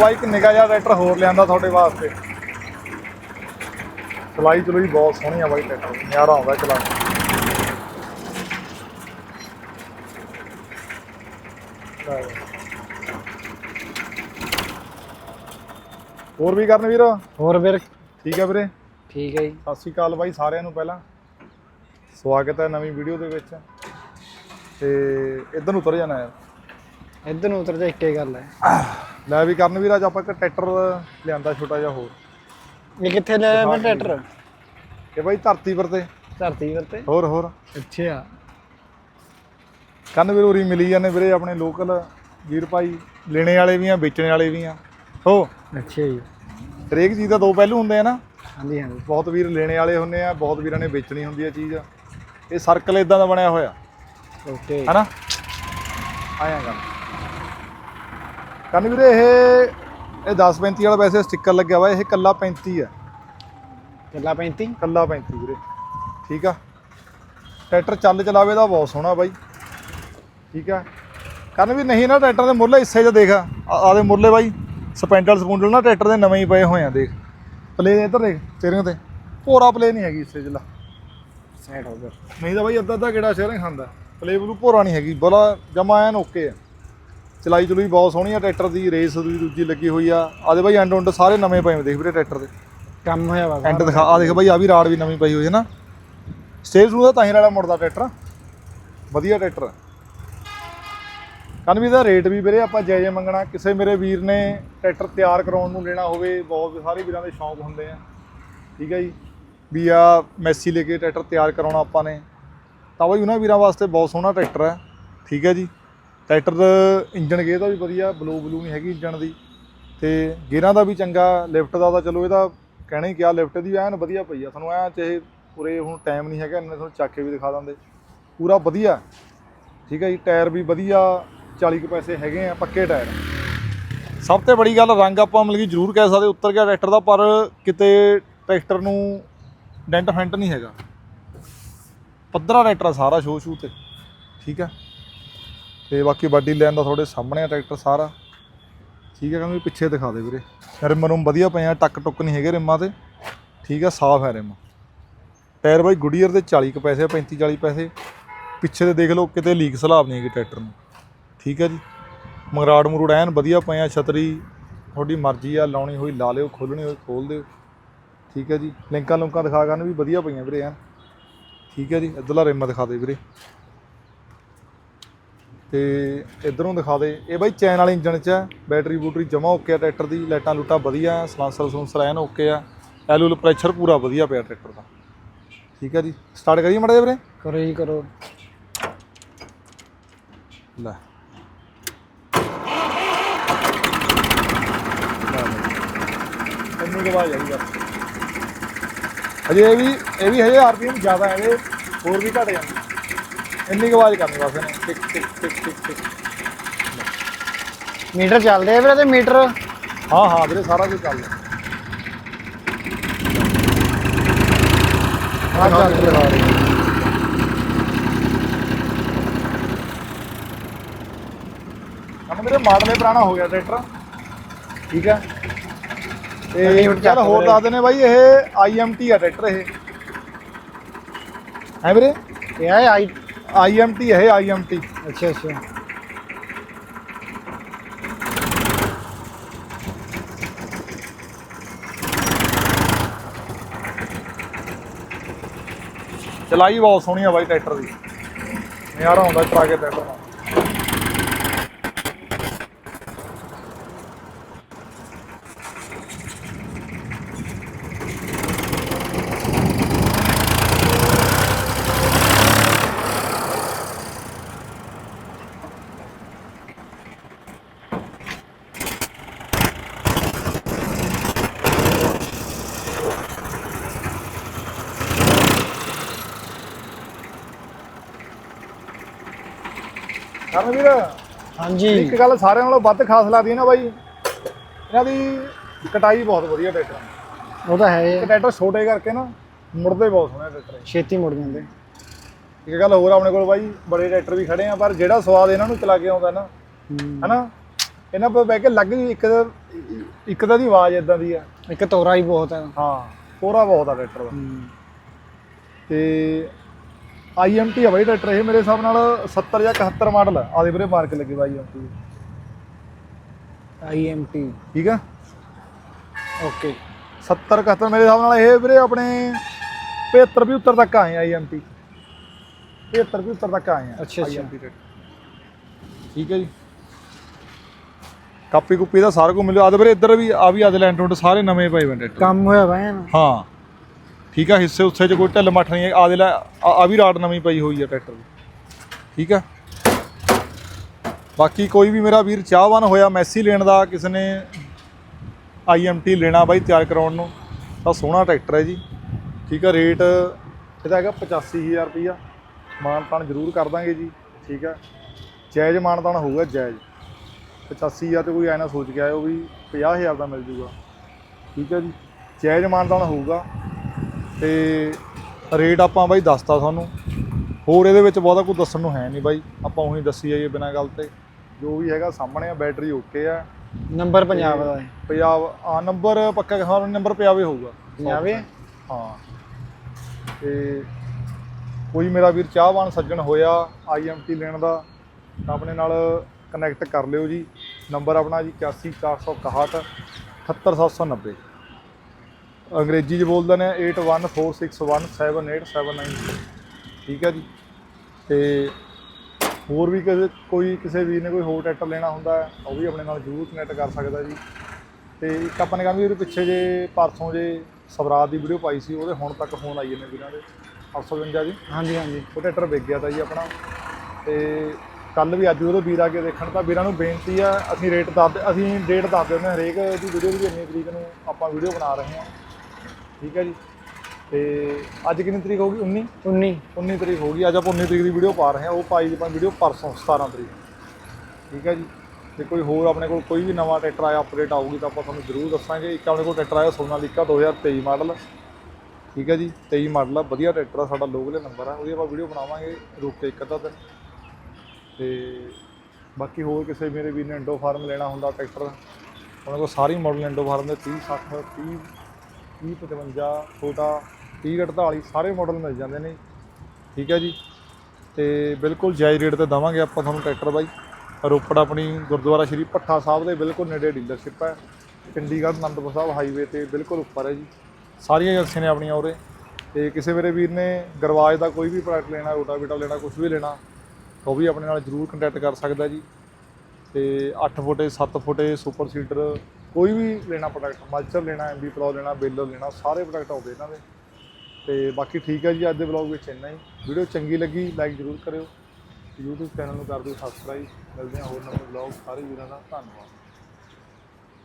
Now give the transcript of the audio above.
ਬਾਈ ਇੱਕ ਨਿੱਕਾ ਜਿਹਾ ਟਰੈਕਟਰ ਹੋਰ ਲਿਆਂਦਾ ਤੁਹਾਡੇ ਵਾਸਤੇ। ਚਲਾਈ ਚਲੂਈ ਬਹੁਤ ਸੋਹਣੀ ਆ ਬਾਈ ਟਰੈਕਟਰ ਨਿਆਰਾ ਆਉਂਦਾ ਚਲਾਉਣ ਲੈ ਬਾਈ। ਹੋਰ ਵੀ ਕਰਨ ਵੀਰ? ਹੋਰ ਵੀਰ। ਠੀਕ ਹੈ ਵੀਰੇ? ਠੀਕ ਹੈ ਜੀ। ਸਤਿ ਸ਼੍ਰੀ ਅਕਾਲ ਬਾਈ ਸਾਰਿਆਂ ਨੂੰ ਪਹਿਲਾਂ। ਸਵਾਗਤ ਹੈ ਨਵੀਂ ਵੀਡੀਓ ਦੇ ਵਿੱਚ। ਤੇ ਇਧਰ ਨੂੰ ਉਤਰ ਜਾਣਾ ਹੈ ਇੱਧਰ ਨੂੰ ਉਤਰ ਜਾ ਇੱਕੇ ਗੱਲ ਹੈ। ਲੈ ਵੀ ਕਰਨ ਵੀਰ ਅੱਜ ਆਪਾਂ ਇੱਕ ਟਰੈਕਟਰ ਲਿਆਂਦਾ ਛੋਟਾ ਜਿਹਾ ਹੋਰ। ਇਹ ਕਿੱਥੇ ਲੈ ਮੈਂ ਟਰੈਕਟਰ? ਇਹ ਬਾਈ ਧਰਤੀ ਪਰ ਤੇ। ਧਰਤੀ ਵੀਰ ਤੇ? ਹੋਰ ਹੋਰ। ਅੱਛਾ। ਕੰਨ ਵੀਰ ਉਰੀ ਮਿਲੀ ਜਾਂਦੇ ਵੀਰੇ ਆਪਣੇ ਲੋਕਲ ਵੀਰ ਭਾਈ ਲੈਣੇ ਵਾਲੇ ਵੀ ਆ ਵੇਚਣੇ ਵਾਲੇ ਵੀ ਆ। ਹੋ। ਅੱਛਾ ਜੀ। ਹਰੇਕ ਚੀਜ਼ ਦਾ ਦੋ ਪਹਿਲੂ ਹੁੰਦੇ ਆ ਨਾ। ਹਾਂਜੀ ਹਾਂਜੀ। ਬਹੁਤ ਵੀਰ ਲੈਣੇ ਵਾਲੇ ਹੁੰਦੇ ਆ ਬਹੁਤ ਵੀਰਾਂ ਨੇ ਵੇਚਣੀ ਹੁੰਦੀ ਆ ਚੀਜ਼। ਇਹ ਸਰਕਲ ਇਦਾਂ ਦਾ ਬਣਿਆ ਹੋਇਆ। ਓਕੇ ਹੈਨਾ? ਆਇਆ ਗੱਲ। ਕੰਨ ਵੀਰੇ ਇਹ ਇਹ 10 35 ਵਾਲਾ ਵੈਸੇ ਸਟicker ਲੱਗਿਆ ਵਾ ਇਹ ਕੱਲਾ 35 ਆ। ਕਿੱਲਾ 35 ਕੱਲਾ 35 ਵੀਰੇ। ਠੀਕ ਆ? ਟਰੈਕਟਰ ਚੱਲ ਚਲਾਵੇ ਦਾ ਬਹੁਤ ਸੋਹਣਾ ਬਾਈ। ਠੀਕ ਆ? ਕੰਨ ਵੀ ਨਹੀਂ ਨਾ ਟਰੈਕਟਰ ਦੇ ਮੁੱਢਲੇ ਹਿੱਸੇ 'ਚ ਦੇਖ। ਆਦੇ ਮੁੱਢਲੇ ਬਾਈ। ਸਪੈਂਡਲ ਸਪੂਂਡਲ ਨਾ ਟਰੈਕਟਰ ਦੇ ਨਵੇਂ ਹੀ ਪਏ ਹੋਏ ਆ ਦੇਖ। ਪਲੇ ਇੱਧਰ ਦੇਖ ਸਟੀਅਰਿੰਗ ਤੇ। ਭੋਰਾ ਪਲੇ ਨਹੀਂ ਹੈਗੀ ਹਿੱਸੇ 'ਚ ਲਾ। ਸਾਈਡ ਹੋ ਗਿਆ। ਨਹੀਂ ਤਾਂ ਬਾਈ ਅੱਧਾ ਅੱਧਾ ਕਿਹੜਾ ਸ਼ੇਅਰਿੰਗ ਖਾਂਦਾ। ਪਲੇ ਬਲੂ ਭੋਰਾ ਨਹੀਂ ਹੈਗੀ ਬੜਾ ਜਮਾ ਐਨ ਓਕੇ ਆ। ਚਲਾਈ ਚਲੂਈ ਬਹੁਤ ਸੋਹਣੀ ਆ ਟਰੈਕਟਰ ਦੀ ਰੇਸ ਦੀ ਦੂਜੀ ਲੱਗੀ ਹੋਈ ਆ। ਆਦੇ ਬਾਈ ਐਂਡ ਉਂਡ ਸਾਰੇ ਨਵੇਂ ਪਏ ਹੋਏ ਦੇਖ ਵੀਰੇ ਟਰੈਕਟਰ ਦੇ। ਕੰਮ ਹੋਇਆ ਵਾ ਐਂਡ ਦਿਖਾ ਆ ਦੇਖ ਬਾਈ ਆ ਵੀ ਰਾੜ ਵੀ ਨਵੀਂ ਪਈ ਹੋਈ ਹੈ ਨਾ। ਸਟੇਜ ਨੂੰ ਦਾ ਤਾਂ ਹੀ ਵਾਲਾ ਮੁੜਦਾ ਟਰੈਕਟਰ। ਵਧੀਆ ਟਰੈਕਟਰ ਕਨਵੀ ਦਾ ਰੇਟ ਵੀ ਵੀਰੇ ਆਪਾਂ ਜੈ ਜੈ ਮੰਗਣਾ ਕਿਸੇ ਮੇਰੇ ਵੀਰ ਨੇ ਟਰੈਕਟਰ ਤਿਆਰ ਕਰਾਉਣ ਨੂੰ ਲੈਣਾ ਹੋਵੇ ਬਹੁਤ ਸਾਰੇ ਵੀਰਾਂ ਦੇ ਸ਼ੌਂਕ ਹੁੰਦੇ ਆ। ਠੀਕ ਹੈ ਜੀ। ਵੀ ਆ ਮੈਸੀ ਲੈ ਕੇ ਟਰੈਕਟਰ ਤਿਆਰ ਕਰਾਉਣਾ ਆਪਾਂ ਨੇ। ਤਾਂ ਬਾਈ ਉਹਨਾਂ ਵੀਰਾਂ ਵਾਸਤੇ ਬਹੁਤ ਸੋਹਣਾ ਟਰੈਕਟਰ ਹੈ ਠੀਕ ਹੈ ਜੀ। ਟਰੈਕਟਰ ਦਾ ਇੰਜਨ ਗੇਅਰ ਦਾ ਵੀ ਵਧੀਆ, ਬਲੂ ਬਲੂ ਨਹੀਂ ਹੈਗੀ ਇੰਜਨ ਦੀ। ਤੇ ਗੇਅਰਾਂ ਦਾ ਵੀ ਚੰਗਾ, ਲਿਫਟ ਦਾ ਤਾਂ ਚਲੋ ਇਹਦਾ ਕਹਿਣਾ ਹੀ ਕਿਹਾ, ਲਿਫਟ ਦੀ ਐਨ ਵਧੀਆ ਪਈ ਆ। ਤੁਹਾਨੂੰ ਐ ਚਾਹੇ ਉਰੇ ਹੁਣ ਟਾਈਮ ਨਹੀਂ ਹੈਗਾ, ਇੰਨੇ ਤੁਹਾਨੂੰ ਚੱਕ ਕੇ ਵੀ ਦਿਖਾ ਦਿੰਦੇ। ਪੂਰਾ ਵਧੀਆ। ਠੀਕ ਹੈ ਜੀ, ਟਾਇਰ ਵੀ ਵਧੀਆ 40 ਕੁ ਪੈਸੇ ਹੈਗੇ ਆ, ਪੱਕੇ ਟਾਇਰ। ਸਭ ਤੋਂ ਬੜੀ ਗੱਲ, ਰੰਗ ਆਪਾਂ ਮਤਲਬ ਕਿ ਜ਼ਰੂਰ ਕਹਿ ਸਕਦੇ, ਉੱਤਰ ਗਿਆ ਟਰੈਕਟਰ ਦਾ, ਪਰ ਕਿਤੇ ਟਰੈਕਟਰ ਨੂੰ ਡੈਂਟ ਫੈਂਟ ਨਹੀਂ ਹੈਗਾ। ਪੱਧਰਾ ਟਰੈਕਟਰ ਸਾਰਾ ਸ਼ੋਅ ਸ਼ੂ ਤੇ। ਠੀਕ ਹੈ ਤੇ ਬਾਕੀ ਬਾਡੀ ਲੈਣ ਦਾ ਤੁਹਾਡੇ ਸਾਹਮਣੇ ਆ ਟਰੈਕਟਰ ਸਾਰਾ। ਠੀਕ ਹੈ ਕਹਿੰਦੇ ਪਿੱਛੇ ਦਿਖਾ ਦੇ ਵੀਰੇ। ਰਿਮ ਨੂੰ ਵਧੀਆ ਪਏ ਆ, ਟੱਕ ਟੁੱਕ ਨਹੀਂ ਹੈਗੇ ਰਿਮਾਂ ਤੇ। ਠੀਕ ਹੈ ਸਾਫ਼ ਹੈ ਰਿਮ। ਟਾਇਰ ਬਾਈ ਗੁਡੀਅਰ ਦੇ 40 ਕੁ ਪੈਸੇ 35 40 ਪੈਸੇ। ਪਿੱਛੇ ਤੇ ਦੇਖ ਲਓ, ਕਿਤੇ ਲੀਕ ਸਲਾਬ ਨਹੀਂ ਹੈਗੀ ਟਰੈਕਟਰ ਨੂੰ। ਠੀਕ ਹੈ ਜੀ। ਮਗਰਾੜ ਮਰੂੜ ਐਨ ਵਧੀਆ ਪਏ ਆ, ਛਤਰੀ ਤੁਹਾਡੀ ਮਰਜ਼ੀ ਆ, ਲਾਉਣੀ ਹੋਈ ਲਾ ਲਿਓ ਖੋਲਣੀ ਹੋਈ ਖੋਲ ਦਿਓ। ਠੀਕ ਹੈ ਜੀ। ਲਿੰਕਾਂ ਲੁੰਕਾਂ ਦਿਖਾ ਕਰਨ ਵੀ ਵਧੀਆ ਪਈਆਂ ਵੀਰੇ ਐਨ। ਠੀਕ ਹੈ ਜੀ। ਇੱਧਰਲਾ ਰਿਮ ਦਿਖਾ ਦੇ ਵੀਰੇ। ਤੇ ਇਧਰੋਂ ਦਿਖਾ ਦੇ। ਇਹ ਬਾਈ ਚੈਨ ਵਾਲੇ ਇੰਜਣ 'ਚ ਹੈ ਬੈਟਰੀ ਬੂਟਰੀ ਜਮਾ ਓਕੇ ਆ ਟਰੈਕਟਰ ਦੀ ਲਾਈਟਾਂ ਲੂਟਾਂ ਵਧੀਆ ਸਲਾਂਸਰ ਸਲੂੰਸਰ ਐਨ ਓਕੇ ਆ। ਐਲੂਲ ਪ੍ਰੈਸ਼ਰ ਪੂਰਾ ਵਧੀਆ ਪਿਆ ਟਰੈਕਟਰ ਦਾ। ਠੀਕ ਹੈ ਜੀ। ਸਟਾਰਟ ਕਰੀਏ ਮੜਾ ਵੀਰੇ? ਕਰੋ ਜੀ ਕਰੋ। ਲੈ। ਇੰਨੀ ਆਈ ਬਸ ਅਜੇ ਇਹ ਵੀ ਇਹ ਵੀ ਹਜੇ ਆਰਪੀਐਮ ਜ਼ਿਆਦਾ ਹੈ ਹੋਰ ਵੀ ਘਟ ਜਾਂਦੀ। ਇੰਨੀ ਕੁ ਆਵਾਜ਼ ਕਰਨੀ ਬਸ ਇਹਨੇ। ਟਿਕ ਟਿਕ ਟਿਕ ਟਿਕ ਟਿਕ। ਮੀਟਰ ਚੱਲਦੇ ਆ ਵੀਰੇ ਤੇ ਮੀਟਰ? ਹਾਂ ਹਾਂ ਵੀਰੇ ਸਾਰਾ ਕੁਝ ਚੱਲ ਰਿਹਾ ਆ ਚੱਲ ਰਿਹਾ ਕੰਮ ਮਾਡਲ ਪੁਰਾਣਾ ਹੋ ਗਿਆ ਟਰੈਕਟਰ। ਠੀਕ ਹੈ। ਤੇ ਚੱਲ ਹੋਰ। ਦੱਸ ਦਿੰਦੇ ਬਾਈ ਇਹ ਆਈਐਮਟੀ ਆ ਟਰੈਕਟਰ ਇਹ। ਹੈ ਵੀਰੇ? ਇਹ ਆਈ ਆਈਐਮਟੀ ਹੈ ਆਈਐਮਟੀ ਅੱਛਾ ਅੱਛਾ। ਚਲਾਈ ਬਹੁਤ ਸੋਹਣੀ ਆ ਬਾਈ ਟਰੈਕਟਰ ਦੀ। ਨਜ਼ਾਰਾ ਆਉਂਦਾ ਚਲਾ ਕੇ ਟਰੈਕਟਰ ਦਾ ਕਰਨ ਵੀਰ? ਹਾਂਜੀ। ਇੱਕ ਗੱਲ ਸਾਰਿਆਂ ਨਾਲੋਂ ਵੱਧ ਖਾਸ ਲੱਗਦੀ ਹੈ ਨਾ ਬਾਈ। ਇਹਨਾਂ ਦੀ ਕਟਾਈ ਬਹੁਤ ਵਧੀਆ ਟਰੈਕਟਰ। ਉਹ ਤਾਂ ਹੈ ਇੱਕ ਹੀ ਆ। ਟਰੈਕਟਰ ਛੋਟੇ ਕਰਕੇ ਨਾ ਮੁੜਦੇ ਬਹੁਤ ਸੋਹਣੇ ਟਰੈਕਟਰ। ਇਹ। ਛੇਤੀ ਮੁੜ ਜਾਂਦੇ। ਇੱਕ ਗੱਲ ਹੋਰ ਆਪਣੇ ਕੋਲ ਬਾਈ ਬੜੇ ਟਰੈਕਟਰ ਵੀ ਖੜੇ ਆ ਪਰ ਜਿਹੜਾ ਸਵਾਦ ਇਹਨਾਂ ਨੂੰ ਚਲਾ ਕੇ ਆਉਂਦਾ ਨਾ। ਹਨਾ? ਇਹਨਾਂ ਪਰ ਬਹਿ ਕੇ ਲੱਗ ਗਈ ਇੱਕ ਦਾ ਇੱਕ ਦਾ ਦੀ ਆਵਾਜ਼ ਇਦਾਂ ਦੀ ਆ। ਇੱਕ ਤੋਰਾ ਹੀ ਬਹੁਤ ਹੈ ਹਾਂ ਕੋਰਾ ਬਹੁਤ ਆ ਟਰੈਕਟਰ ਦਾ। ਤੇ IMT ਆ ਬਾਈ ਟਰੈਕਟਰ ਇਹ ਮੇਰੇ ਹਿਸਾਬ ਨਾਲ 70 ਜਾਂ 71 ਮਾਡਲ ਆ। ਆਦੇ ਵੀਰੇ ਮਾਰਕ ਲੱਗੇ ਬਾਈ IMT ਆਈਐਮਟੀ ਠੀਕ ਆ? ਓਕੇ। 70 71 ਮੇਰੇ ਹਿਸਾਬ ਨਾਲ ਇਹ ਵੀਰੇ ਆਪਣੇ 75 75 ਤੱਕ ਆਏ ਆ IMT 75 75 ਤੱਕ ਆਏ ਆ ਅੱਛਾ, ਅੱਛਾ। ਠੀਕ ਹੈ ਜੀ। ਕਾਪੀ ਕੁੱਪੀ ਦਾ ਸਾਰਾ ਕੁਝ ਮਿਲਿਆ। ਆਦੇ ਵੀਰੇ ਇੱਧਰ ਵੀ ਆ ਵੀ ਆਦੇ ਲੈਂਡ ਰੋਡ ਸਾਰੇ ਨਵੇਂ ਨੇ ਟਰੈਕਟਰ। ਕੰਮ ਹੋਇਆ ਨਾ ਹਾਂ। ਠੀਕ ਆ, ਹਿੱਸੇ ਉੱਥੇ ਚ ਕੋਈ ਢਿੱਲ ਮੱਠ ਨਹੀਂ ਆ ਆਦੇ ਲੈ, ਆ ਵੀ ਰਾਡ ਨਵੀਂ ਪਈ ਹੋਈ ਆ ਟਰੈਕਟਰ ਦੀ। ਠੀਕ ਆ? ਬਾਕੀ ਕੋਈ ਵੀ ਮੇਰਾ ਵੀਰ ਚਾਹਵਾਨ ਹੋਇਆ ਮੈਸੀ ਲੈਣ ਦਾ, ਕਿਸੇ ਨੇ ਆਈਐਮਟੀ ਲੈਣਾ ਬਾਈ ਤਿਆਰ ਕਰਾਉਣ ਨੂੰ, ਤਾਂ ਸੋਹਣਾ ਟਰੈਕਟਰ ਹੈ ਜੀ। ਠੀਕ ਆ, ਰੇਟ ਇਹਦਾ ਹੈਗਾ 85000 ਰੁਪਈਆ। ਮਾਨ ਤਾਨ ਜ਼ਰੂਰ ਕਰ ਦਾਂਗੇ ਜੀ, ਠੀਕ ਆ। ਜਾਇਜ਼ ਮਾਨ ਤਾਨ ਹੋਊਗਾ, ਜਾਇਜ਼। 85000 ਤੇ ਕੋਈ ਐ ਨਾ ਸੋਚ ਕੇ ਆਇਓ ਵੀ 50000 ਦਾ ਮਿਲ ਜੂਗਾ। ਠੀਕ ਹੈ ਜੀ, ਜਾਇਜ਼ ਮਾਨਤਾਨ ਹੋਊਗਾ। ਤੇ ਰੇਟ ਆਪਾਂ ਬਾਈ ਦੱਸਤਾ ਤੁਹਾਨੂੰ। ਹੋਰ ਇਹਦੇ ਵਿੱਚ ਬਹੁਤਾ ਕੁਝ ਦੱਸਣ ਨੂੰ ਹੈ ਨਹੀਂ ਬਾਈ। ਆਪਾਂ ਉਹੀ ਦੱਸੀ ਜਾਈਏ ਬਿਨਾਂ ਗੱਲ ਤੇ। ਜੋ ਵੀ ਹੈਗਾ ਸਾਹਮਣੇ ਆ ਬੈਟਰੀ ਓਕੇ ਆ। ਨੰਬਰ ਪੰਜਾਬ ਦਾ ਹੈ ਪੰਜਾਬ ਆ ਨੰਬਰ ਪੱਕਾ ਹਾਂ ਨੰਬਰ ਪੰਜਾਬੇ ਹੋਊਗਾ। ਪੰਜਾਬੇ ਹਾਂ। ਤੇ ਕੋਈ ਮੇਰਾ ਵੀਰ ਚਾਹਵਾਨ ਸੱਜਣ ਹੋਇਆ ਆਈਐਮਟੀ ਲੈਣ ਦਾ ਤਾਂ ਆਪਣੇ ਨਾਲ ਕਨੈਕਟ ਕਰ ਲਿਓ ਜੀ। ਨੰਬਰ ਆਪਣਾ ਜੀ 81461 78790 ਅੰਗਰੇਜ਼ੀ 'ਚ ਬੋਲਦੇ ਨੇ 8146178779 ਠੀਕ ਹੈ ਜੀ? ਤੇ ਹੋਰ ਵੀ ਕਿਸੇ ਕੋਈ ਕਿਸੇ ਵੀਰ ਨੇ ਕੋਈ ਹੋਰ ਟਰੈਕਟਰ ਲੈਣਾ ਹੁੰਦਾ ਉਹ ਵੀ ਆਪਣੇ ਨਾਲ ਜ਼ਰੂਰ ਕਨੈਕਟ ਕਰ ਸਕਦਾ ਜੀ। ਤੇ ਇੱਕ ਆਪਾਂ ਨੇ ਕਹਿੰਦੇ ਉਹਦੇ ਪਿੱਛੇ ਜੇ ਪਰਸੋਂ ਜੇ ਸਵਰਾਜ ਦੀ ਵੀਡੀਓ ਪਾਈ ਸੀ ਉਹਦੇ ਹੁਣ ਤੱਕ ਫੋਨ ਆਈ ਨੇ ਵੀਰਾਂ ਦੇ। 855 ਜੀ? ਹਾਂਜੀ ਹਾਂਜੀ। ਉਹ ਟਰੈਕਟਰ ਵਿਕ ਗਿਆ ਤਾਂ ਜੀ ਆਪਣਾ। ਤੇ ਕੱਲ ਵੀ ਅੱਜ ਉਹਦੇ ਵੀਰ ਆ ਕੇ ਦੇਖਣ ਤਾਂ ਵੀਰਾਂ ਨੂੰ ਬੇਨਤੀ ਆ ਅਸੀਂ ਰੇਟ ਦੱਸ ਅਸੀਂ ਡੇਟ ਦੱਸ ਦਿੰਦੇ ਹਾਂ ਹਰੇਕ ਦੀ ਵੀਡੀਓ ਦੀ ਇੰਨੀ ਤਰੀਕ ਨੂੰ ਆਪਾਂ ਵੀਡੀਓ ਬਣਾ ਰਹੇ ਹਾਂ। ਠੀਕ ਹੈ ਜੀ। ਤੇ ਅੱਜ ਕਿੰਨੀ ਤਰੀਕ ਹੋਊਗੀ? 19 19 19 ਤਰੀਕ ਹੋਊਗੀ। ਅੱਜ ਆਪਾਂ 19 ਤਰੀਕ ਦੀ ਵੀਡੀਓ ਪਾ ਰਹੇ ਹਾਂ। ਉਹ ਪਾਈ ਆਪਾਂ ਵੀਡੀਓ ਪਰਸੋਂ 17 ਤਰੀਕ। ਠੀਕ ਹੈ ਜੀ। ਤੇ ਕੋਈ ਹੋਰ ਆਪਣੇ ਕੋਲ ਕੋਈ ਵੀ ਨਵਾਂ ਟਰੈਕਟਰ ਆਇਆ ਅਪਡੇਟ ਆਊਗੀ ਤਾਂ ਆਪਾਂ ਤੁਹਾਨੂੰ ਜ਼ਰੂਰ ਦੱਸਾਂਗੇ। ਇੱਕ ਆਪਣੇ ਕੋਲ ਟਰੈਕਟਰ ਆਇਆ ਸੋਨਾਲੀਕਾ 2023 ਮਾਡਲ। ਠੀਕ ਹੈ ਜੀ। 23 ਮਾਡਲ ਆ। ਵਧੀਆ ਟਰੈਕਟਰ ਆ ਸਾਡਾ ਲੋਕਲ ਨੰਬਰ ਆ। ਉਹਦੀ ਆਪਾਂ ਵੀਡੀਓ ਬਣਾਵਾਂਗੇ ਰੁਕ ਕੇ ਇੱਕ ਅੱਧਾ ਦਿਨ। ਤੇ ਬਾਕੀ ਹੋਰ ਕਿਸੇ ਮੇਰੇ ਵੀਰ ਨੇ ਇੰਡੋ ਫਾਰਮ ਲੈਣਾ ਹੁੰਦਾ ਟਰੈਕਟਰ ਉਹਨਾਂ ਕੋਲ ਸਾਰੀ ਮਾਡਲ ਇੰਡੋ ਫਾਰਮ ਦੇ 30 60 30 30 55 ਛੋਟਾ 30 48 ਸਾਰੇ ਮਾਡਲ ਮਿਲ ਜਾਂਦੇ ਨੇ। ਠੀਕ ਹੈ ਜੀ? ਤੇ ਬਿਲਕੁਲ ਜਾਇਜ਼ ਰੇਟ ਤੇ ਦਵਾਂਗੇ ਆਪਾਂ ਤੁਹਾਨੂੰ ਟਰੈਕਟਰ ਬਾਈ। ਰੋਪੜ ਆਪਣੀ ਗੁਰਦੁਆਰਾ ਸ਼੍ਰੀ ਭੱਠਾ ਸਾਹਿਬ ਦੇ ਬਿਲਕੁਲ ਨੇੜੇ ਡੀਲਰਸ਼ਿਪ ਹੈ। ਚੰਡੀਗੜ੍ਹ, ਅਨੰਦਪੁਰ ਸਾਹਿਬ ਹਾਈਵੇ ਤੇ ਬਿਲਕੁਲ ਉੱਪਰ ਹੈ ਜੀ। ਸਾਰੀਆਂ ਏਜੰਸੀਆਂ ਨੇ ਆਪਣੀਆਂ ਉਰੇ। ਤੇ ਕਿਸੇ ਮੇਰੇ ਵੀਰ ਨੇ ਗਰਵਾਜ ਦਾ ਕੋਈ ਵੀ ਪ੍ਰੋਡਕਟ ਲੈਣਾ ਰੋਟਾਵੀਟਰ ਲੈਣਾ ਕੁਝ ਵੀ ਲੈਣਾ, ਉਹ ਵੀ ਆਪਣੇ ਨਾਲ ਜਰੂਰ ਕੰਟੈਕਟ ਕਰ ਸਕਦਾ ਜੀ। ਤੇ 8 ਫੁੱਟੇ 7 ਫੁੱਟੇ, ਸੁਪਰ ਸੀਡਰ, ਕੋਈ ਵੀ ਲੈਣਾ ਪ੍ਰੋਡਕਟ ਮਲਚਰ ਲੈਣਾ ਐਮਬੀ ਪਲੋ ਲੈਣਾ, ਬੇਲਰ ਲੈਣਾ, ਸਾਰੇ ਪ੍ਰੋਡਕਟ ਆਉਂਦੇ ਇਹਨਾਂ ਦੇ। ਤੇ ਬਾਕੀ ਠੀਕ ਹੈ ਜੀ, ਅੱਜ ਦੇ ਵਲੌਗ ਵਿੱਚ ਇੰਨਾ ਹੀ। ਵੀਡੀਓ ਚੰਗੀ ਲੱਗੀ ਲਾਈਕ ਜਰੂਰ ਕਰਿਓ। YouTube ਚੈਨਲ ਨੂੰ ਕਰ ਦਿਓ ਸਬਸਕ੍ਰਾਈਬ ਮਿਲਦੇ ਹਾਂ ਹੋਰ ਨਵੇਂ ਵਲੌਗ ਸਾਰੇ ਵੀਰਾਂ ਦਾ ਧੰਨਵਾਦ।